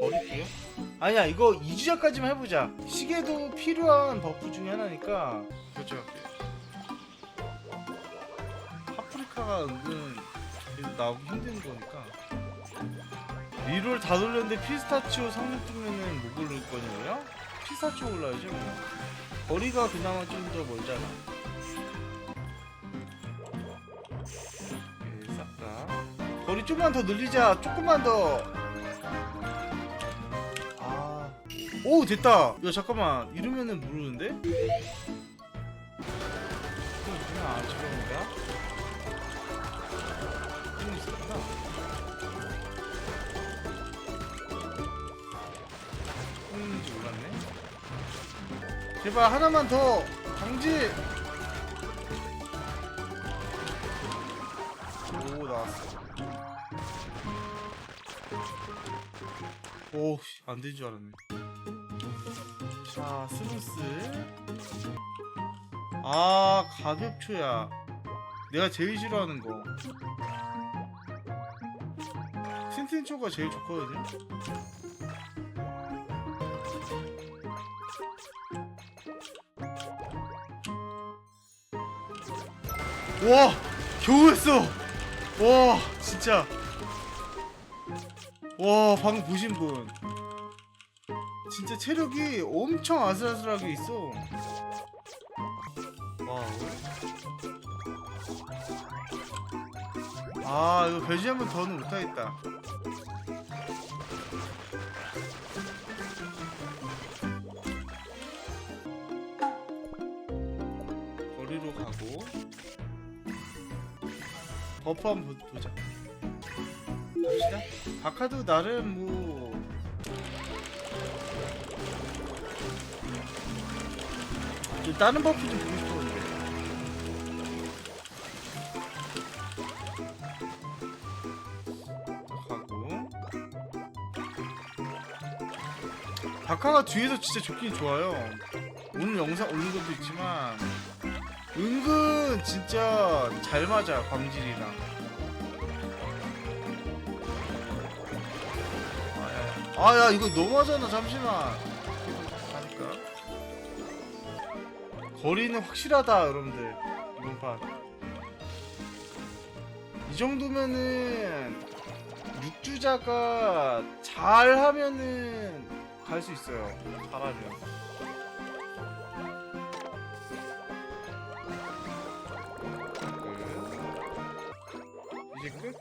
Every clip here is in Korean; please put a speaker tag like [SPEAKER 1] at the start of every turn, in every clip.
[SPEAKER 1] 버릴게요. 아니야 이거 2주차까지만 해보자. 시계도 필요한 버프 중에 하나니까 결정할게요. 파프리카가 은근 나오기 힘든 거니까. 리롤 다 돌렸는데 피스타치오 성능 뜨면은 뭐 고를 거냐고요? 피스타치오 올라야죠 뭐. 거리가 그나마 좀 더 멀잖아. 네, 싹다 거리 좀만 더 늘리자. 조금만 더. 오 됐다. 야 잠깐만 이러면은 모르는데? 이거 그냥 안 찍어본다. 이거 있었구나. 있는지 몰랐네. 제발 하나만 더 강지. 오 나왔어. 오, 안 된 줄 알았네. 자, 스무스. 아, 가격초야. 내가 제일 싫어하는 거. 신틴초가 제일 좋거든요. 와, 겨우 했어. 와, 진짜. 와, 방금 보신 분. 진짜 체력이 엄청 아슬아슬하게 있어. 와우. 아, 이거 배지 한번 더는 못하겠다. 거리로 가고 버프 한번 보- 보자. 갑시다. 바카도 나름 뭐 좀 다른 버프 좀 보고 싶었는데. 가고 바카가 뒤에서 진짜 좋긴 좋아요. 오늘 영상 올린 것도 있지만 은근 진짜 잘 맞아 광질이랑. 아야 이거 너무하잖아 잠시만. 거리는 확실하다 여러분들 이번 판. 이 정도면은 육주자가 잘하면은 갈 수 있어요. 잘하면. 끝. 이제 끝?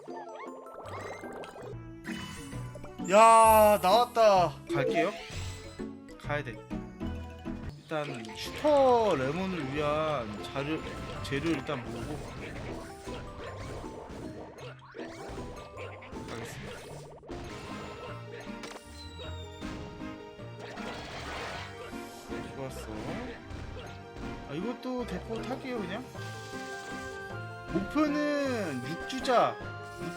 [SPEAKER 1] 야 나왔다. 갈게요. 가야 돼. 일단 슈퍼 레몬을 위한 자료 재료 일단 모으고 가겠습니다. 좋았어. 아 이것도 대포 탈게요 그냥. 목표는 6주자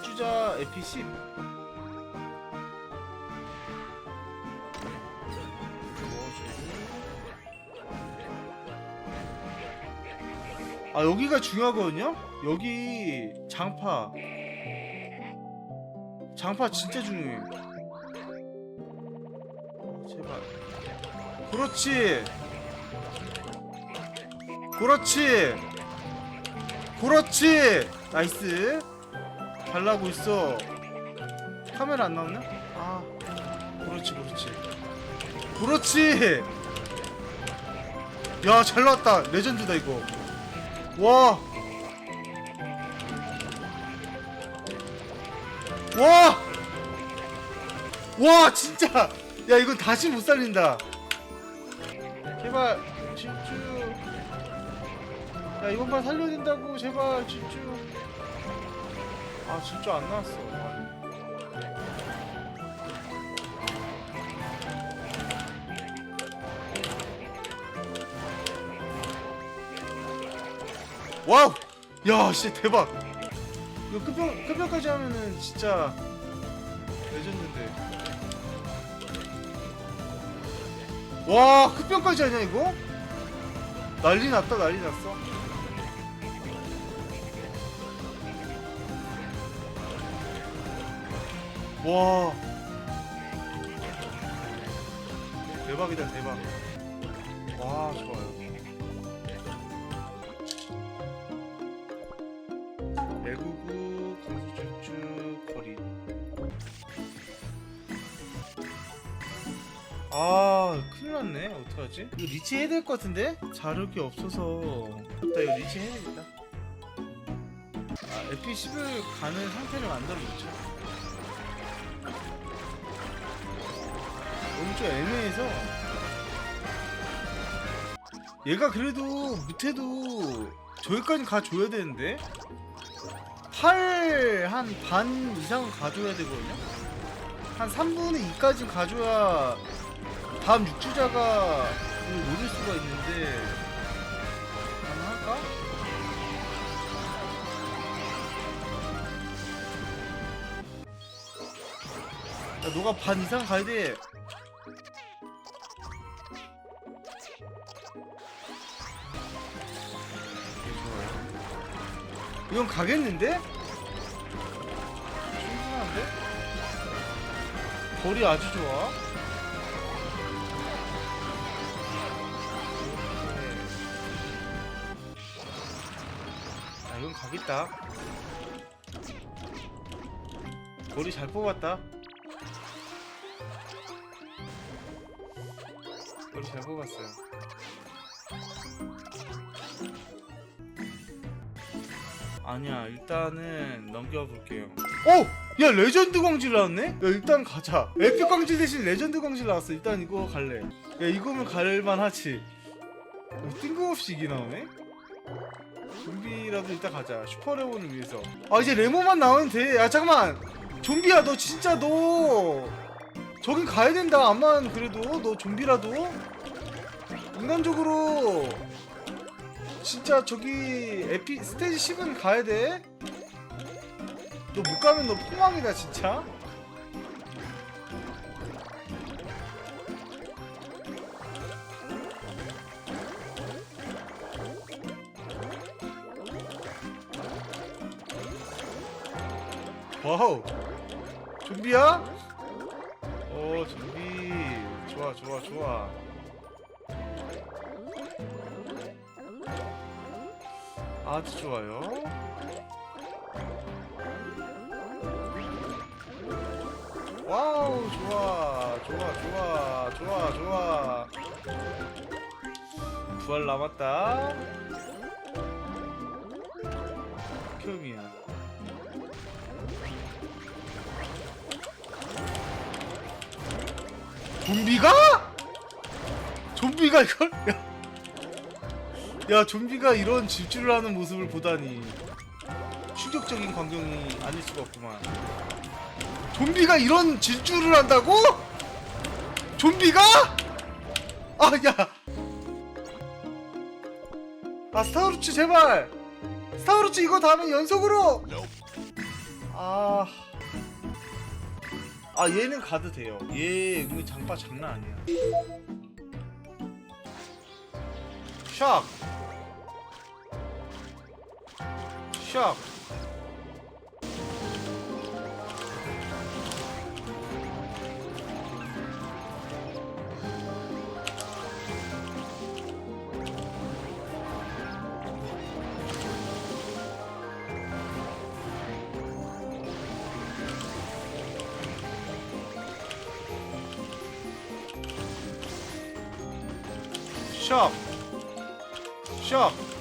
[SPEAKER 1] 6주자 에피 10 아 여기가 중요하거든요? 여기 장파. 장파 진짜 중요해 아, 제발. 그렇지. 그렇지. 그렇지. 나이스. 잘 나고 있어. 카메라 안 나오냐? 아 그렇지 그렇지. 그렇지. 야 잘 나왔다. 레전드다 이거 와! 와! 와, 진짜! 야, 이건 다시 못 살린다. 제발, 집중. 야, 이번 판 살려야 된다고, 제발, 집중. 아, 진짜 안 나왔어. 와우! 야, 진짜 대박! 이거 끝병, 끝병까지 하면은 진짜 레전드인데. 와, 끝병까지 하냐, 이거? 난리 났다, 난리 났어. 와. 대박이다 대박 와 좋아 요 대구구 강수쭉쭉 거리. 아 큰일 났네. 어떡하지? 이거 리치 해야 될 것 같은데? 자력이 없어서. 나 이거 리치 해야 되겠다. 아 에피 10을 가는 상태를 만들어 놓자. 너무 좀 애매해서. 얘가 그래도 밑에도 저기까지 가줘야 되는데 8한반 이상은 가줘야 되거든요 한 3분의 2까지 가줘야 다음 육주자가 노릴 수가 있는데 가능할까? 야, 너가 반 이상 가야 돼. 이건 가겠는데? 충분한데? 거리 아주 좋아. 자, 이건 가겠다. 거리 잘 뽑았다. 거리 잘 뽑았어요. 아니야, 일단은 넘겨볼게요. 오! 야, 레전드 광질 나왔네? 야, 일단 가자. 에픽 광질 대신 레전드 광질 나왔어. 일단 이거 갈래. 야, 이거면 갈만 하지. 어, 뜬금없이 이게 나오네? 좀비라도 일단 가자. 슈퍼레몬을 위해서. 아, 이제 레몬만 나오면 돼. 야, 잠깐만! 좀비야, 너 진짜 너! 저긴 가야 된다. 암만 그래도. 너 좀비라도. 인간적으로. 진짜 저기 에피 스테이지 10은 가야 돼. 너 못 가면 너 폭망이다 진짜. 와우. 좀비야? 오 좀비. 좋아 좋아 좋아. 아주 좋아요. 와우, 좋아, 좋아, 좋아, 좋아, 좋아. 부활 남았다. 큐미야. 좀비가? 좀비가 이걸? 야. 야 좀비가 이런 질주를 하는 모습을 보다니. 충격적인 광경이 아닐 수가 없구만. 좀비가 이런 질주를 한다고? 좀비가? 아야. 아 스타우루츠 제발. 스타우루츠 이거 다음에 연속으로. 아... 아 얘는 가도 돼요. 얘 은근 장바 장난 아니야. 샥 샥. 샥. 샥.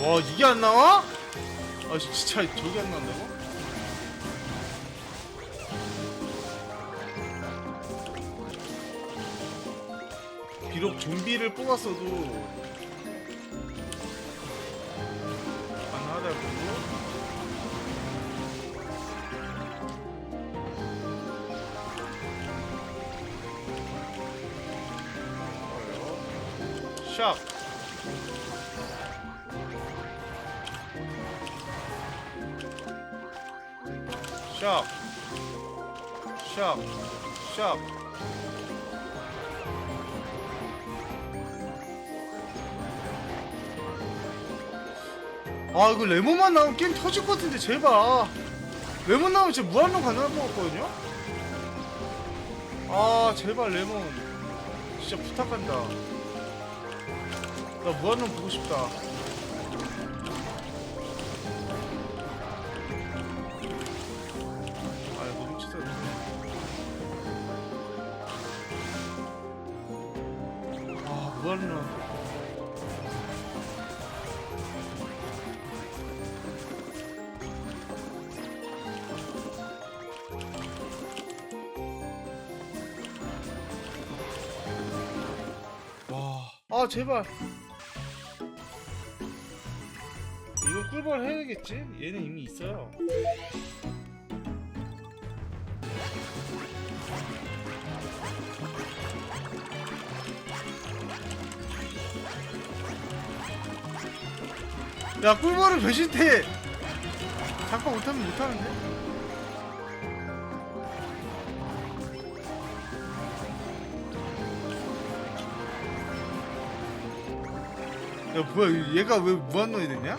[SPEAKER 1] 와 이게 안 나와? 아 진짜 저게 안 난다고? 비록 좀비를 뽑았어도 안 하다고. 샵 아, 샥, 샥, 샥. 아 이거 레몬만 나오면 게임 터질 것 같은데 제발. 레몬 나오면 진짜 무한로 가능할 것 같거든요? 아 제발 레몬. 진짜 부탁한다. 나 무한로 보고 싶다 아 제발. 이거 꿀벌 해야겠지? 얘는 이미 있어요. 야 꿀벌은 배신태. 잠깐 못하면 못하는데? 야 뭐야 얘가 왜 무한노이 됐냐?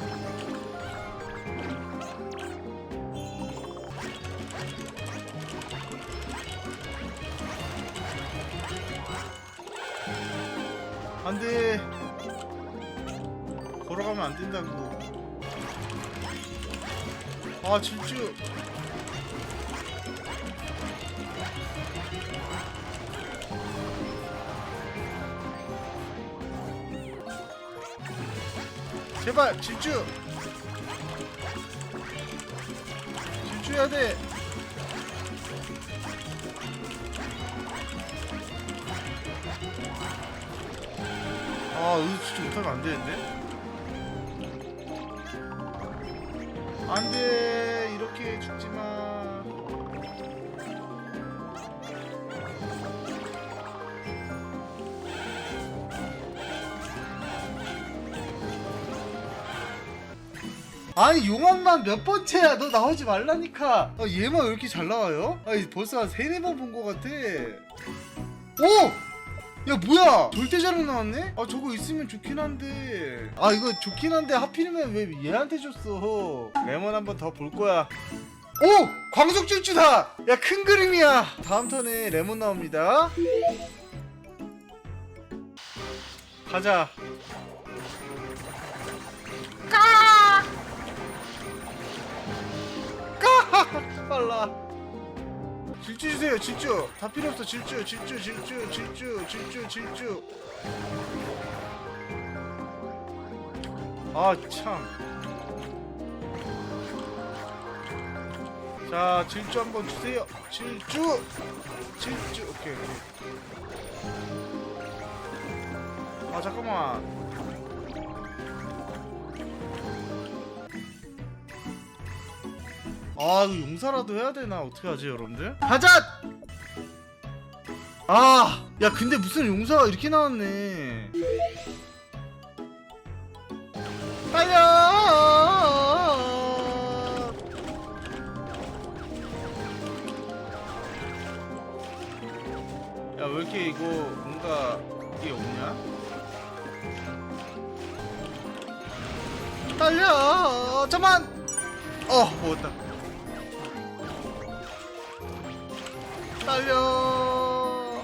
[SPEAKER 1] 안돼. 걸어가면 안 된다고. 아 질주 제발 질주 질주해야 돼. 아, 이거 진짜 못하면 안 되는데? 안 돼, 이렇게 죽지 아니 용암만 몇 번째야 너 나오지 말라니까 아, 얘만 왜 이렇게 잘 나와요? 아니 벌써 한 세네 번 본 것 같아 오! 야 뭐야 절대자로 나왔네? 아 저거 있으면 좋긴 한데 아 이거 좋긴 한데 하필이면 왜 얘한테 줬어 레몬 한번 더 볼 거야 오! 광속 질주다! 야 큰 그림이야 다음 턴에 레몬 나옵니다 가자 까! 질주 주세요 질주. 다 필요 없어. 질주 질주 질주 질주 질주 질주. 아참 자 질주 한번 주세요. 질주. 질주. 오케이 오케이. 아 잠깐만 아 용사라도 해야 되나? 어떻게 하지 여러분들? 가자! 아 야 근데 무슨 용사가 이렇게 나왔네. 달려! 야왜 이렇게 이거 뭔가 이게 없냐? 달려! 잠만! 어 먹었다 달려.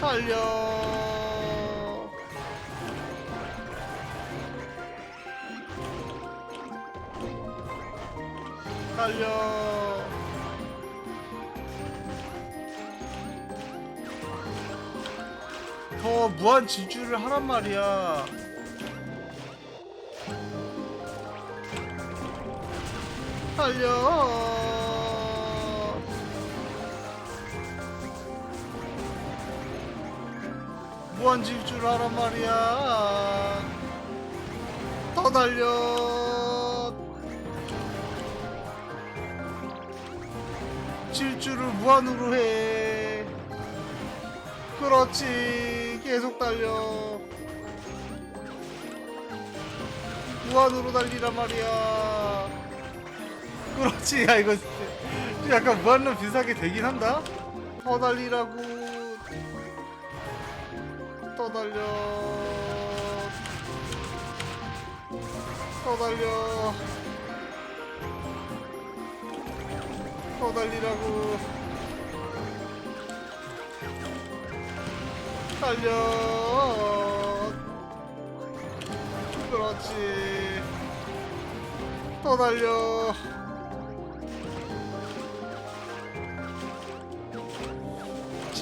[SPEAKER 1] 달려. 달려. 더 무한 질주를 하란 말이야 달려. 무한 질주를 하란 말이야. 더 달려. 질주를 무한으로 해. 그렇지. 계속 달려. 무한으로 달리란 말이야 그렇지. 야 이거 약간 무한로 비슷하게 되긴 한다. 더 달리라고. 더 달려. 더 달려. 더 달리라고. 달려. 그렇지. 더 달려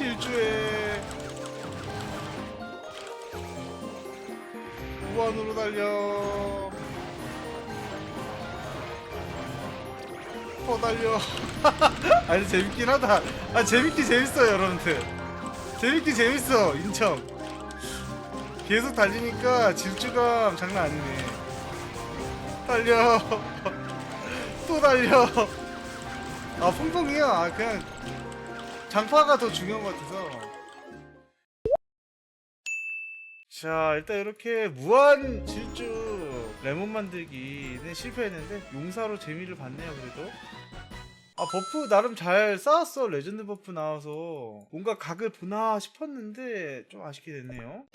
[SPEAKER 1] 질주해 무한으로 달려. 더 달려. 아니 재밌긴 하다. 아 재밌긴 재밌어요 여러분들. 재밌긴 재밌어 인정 계속 달리니까 질주감 장난 아니네. 달려. 또 달려. 아 퐁퐁이야. 아 그냥 장파가 더 중요한 것 같아서. 자 일단 이렇게 무한 질주 레몬 만들기는 실패했는데 용사로 재미를 봤네요 그래도. 아 버프 나름 잘 쌓았어. 레전드 버프 나와서. 뭔가 각을 보나 싶었는데 좀 아쉽게 됐네요